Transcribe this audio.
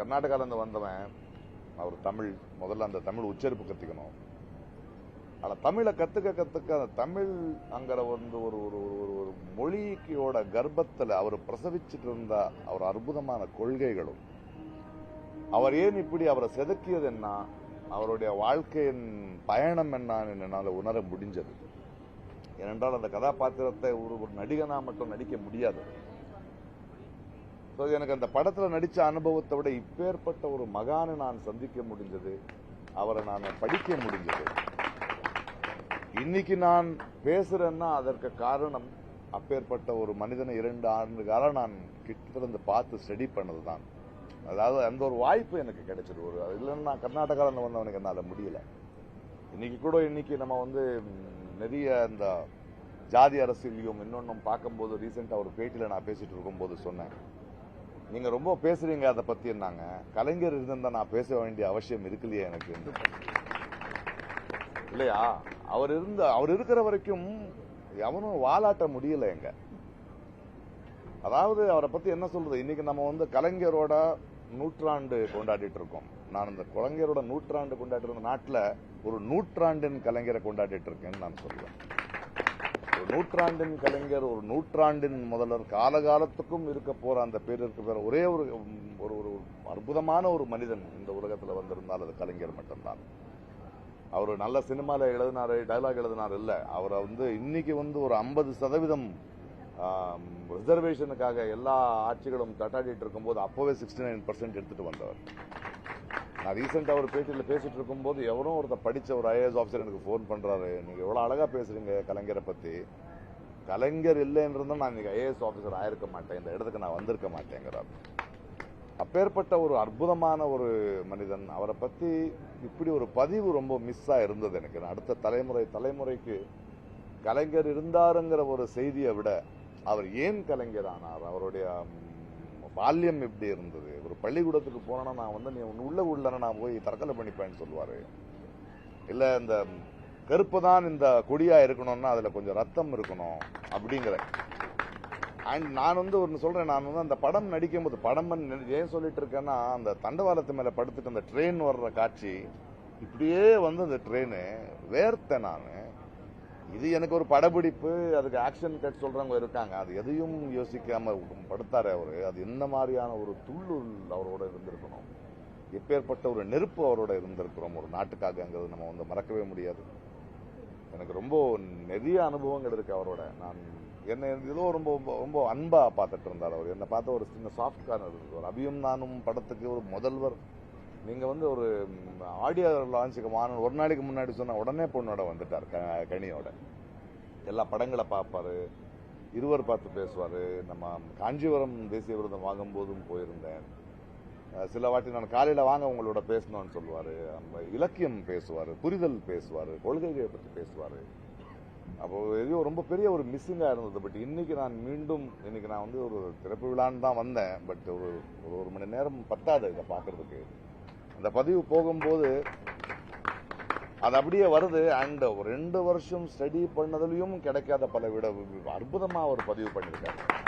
கர்நாடகாவிலேருந்து வந்தவன் அவர் தமிழ் முதல்ல அந்த தமிழ் உச்சரிப்பு கற்றுக்கணும் ஆனால் தமிழை கற்றுக்க கற்றுக்க அந்த தமிழ் அங்கிற வந்து ஒரு ஒரு ஒரு ஒரு ஒரு மொழியோட கர்ப்பத்தில் அவர் பிரசவிச்சுட்டு இருந்த அவர் அற்புதமான கொள்கைகளும். அவர் ஏன் இப்படி அவரை செதுக்கியது என்ன? அவருடைய வாழ்க்கையின் பயணம் என்னன்னு என்னால் உணர முடிஞ்சது. ஏனென்றால் அந்த கதாபாத்திரத்தை ஒரு ஒரு நடிகனா மட்டும் நடிக்க முடியாது. ஸோ எனக்கு அந்த படத்தில் நடித்த அனுபவத்தை விட இப்பேற்பட்ட ஒரு மகானை நான் சந்திக்க முடிஞ்சது அவரை நான் படிக்க முடிஞ்சது. இன்னைக்கு நான் பேசுறேன்னா அதற்கு காரணம் அப்பேற்பட்ட ஒரு மனிதனை இரண்டு ஆண்டு காலம் நான் கிட்ட பார்த்து ஸ்டடி பண்ணது தான் அதாவது அந்த ஒரு வாய்ப்பு எனக்கு கிடைச்சது. ஒரு இல்லைன்னா நான் கர்நாடகாவில் வந்தவனுக்கு என்னால் முடியல. இன்னைக்கு கூட இன்னைக்கு நம்ம வந்து நிறைய இந்த ஜாதி அரசியலையும் இன்னொன்னும் பார்க்கும்போது ரீசெண்டாக ஒரு பேட்டியில் நான் பேசிட்டு இருக்கும்போது சொன்னேன். நீங்க ரொம்ப பேசுறீங்க அதை பத்தி என்னாங்க கலைஞர் இருந்தா நான் பேச வேண்டிய அவசியம் இருக்குல்லையே எனக்கு. இல்லையா? அவர் இருந்த அவர் இருக்கிற வரைக்கும் எவனும் வாலாட்ட முடியல எங்க. அதாவது அவரை பத்தி என்ன சொல்றது? இன்னைக்கு நம்ம வந்து கலைஞரோட நூற்றாண்டு கொண்டாடிட்டு இருக்கோம். நான் இந்த கலைஞரோட நூற்றாண்டு கொண்டாடி இருந்த நாட்டில் ஒரு நூற்றாண்டின் கலைஞரை கொண்டாடிட்டு இருக்கேன்னு நான் சொல்லுவேன். நூற்றாண்டின் கலைஞர் ஒரு நூற்றாண்டின் முதல்வர் காலகாலத்துக்கும் இருக்க போற அந்த பேர் பேர் ஒரே ஒரு ஒரு ஒரு அற்புதமான ஒரு மனிதன் இந்த உலகத்தில் வந்திருந்தால் அது கலைஞர் மட்டும்தான். அவர் நல்ல சினிமாவில் எழுதினாரு டயலாக் எழுதினார் இல்லை. அவரை வந்து இன்னைக்கு வந்து ஒரு ஐம்பது சதவீதம் ரிசர்வேஷனுக்காக எல்லா ஆட்சிகளும் தட்டாடிட்டு இருக்கும்போது அப்போவே சிக்ஸ்டி நைன் பர்சன்ட் எடுத்துட்டு வந்தவர். நான் ரீசெண்டாக ஒரு பேட்டியில் பேசிட்டு இருக்கும்போது எவரும் ஒருத்தர் படித்த ஒரு ஐஏஎஸ் ஆஃபீஸர் எனக்கு ஃபோன் பண்ணுறாரு நீங்கள் எவ்வளோ அழகாக பேசுறீங்க கலைஞரை பற்றி கலைஞர் இல்லைன்றதா நான் இன்னைக்கு ஐஏஎஸ் ஆஃபீஸர் ஆயிருக்க மாட்டேன். இந்த இடத்துக்கு நான் வந்திருக்க மாட்டேங்கிறார். அப்பேற்பட்ட ஒரு அற்புதமான ஒரு மனிதன். அவரை பற்றி இப்படி ஒரு பதிவு ரொம்ப மிஸ்ஸாக இருந்தது எனக்கு. அடுத்த தலைமுறை தலைமுறைக்கு கலைஞர் இருந்தாருங்கிற ஒரு செய்தியை விட அவர் ஏன் கலைஞர் ஆனார்? அவருடைய பால்யம் எப்படி இருந்தது? ஒரு பள்ளிக்கூடத்துக்கு போனா நான் வந்து நீ உன் உள்ள உள்ளன நான் போய் தற்கொலை பண்ணிப்பேன்னு சொல்லுவாரு. இல்ல இந்த கருப்பு தான் இந்த கொடியா இருக்கணும்னா அதுல கொஞ்சம் ரத்தம் இருக்கணும் அப்படிங்கிற. அண்ட் நான் வந்து ஒன்று சொல்றேன் நான் வந்து அந்த படம் நடிக்கும்போது படம் ஏன் சொல்லிட்டு இருக்கேன்னா அந்த தண்டவாளத்து மேல படுத்துட்டு அந்த ட்ரெயின் வர்ற காட்சி இப்படியே வந்து அந்த ட்ரெயின் வேர்த்தேன் நான். இது எனக்கு ஒரு படப்பிடிப்பு. அதுக்கு ஆக்ஷன் கட் சொல்றவங்க இருக்காங்க. அது எதையும் யோசிக்காம படுத்தாரு அவரு. அது என்ன மாதிரியான ஒரு துள்ளுள் அவரோட இருந்திருக்கணும். எப்பேற்பட்ட ஒரு நெருப்பு அவரோட இருந்திருக்கிறோம். ஒரு நாட்டுக்காகங்கிறது நம்ம வந்து மறக்கவே முடியாது. எனக்கு ரொம்ப நிறைய அனுபவங்கள் இருக்கு அவரோட. நான் என்ன ஏதோ ரொம்ப ரொம்ப ரொம்ப அன்பா பார்த்துட்டு இருந்தார் அவர். என்னை பார்த்த ஒரு சின்ன சாஃப்ட் கார்னர் இருக்கு. அபியும் நானும் படத்துக்கு ஒரு முதல்வர். நீங்க வந்து ஒரு ஆடியோ லான்ச்சுக்கு வாங்க ஒரு நாளைக்கு முன்னாடி சொன்ன உடனே பொண்ணோட வந்துட்டார் க- கனியோட. எல்லா படங்களை பார்ப்பாரு. இருவர் பார்த்து பேசுவாரு. நம்ம காஞ்சிபுரம் தேசிய விருதம் வாங்கும் போதும் போயிருந்தேன் சில வாட்டி நான் காலையில வாங்க உங்களோட பேசணும்னு சொல்லுவாரு. நம்ம இலக்கியம் பேசுவாரு புரிதல் பேசுவாரு கொள்கைகளை பற்றி பேசுவாரு. அப்போ எதையோ ரொம்ப பெரிய ஒரு மிஸ்ஸிங்காக இருந்தது. பட் இன்னைக்கு நான் மீண்டும் இன்னைக்கு நான் வந்து ஒரு திறப்பு விழான்னு தான் வந்தேன். பட் ஒரு ஒரு ஒரு மணி நேரம் பத்தாது இதை பார்க்கறதுக்கு. அந்த பதிவு போகும்போது அது அப்படியே வருது அண்ட் ரெண்டு வருஷம் ஸ்டடி பண்ணதுலயும் கிடைக்காத பல விட அற்புதமா ஒரு பதிவு பண்ணியிருக்காரு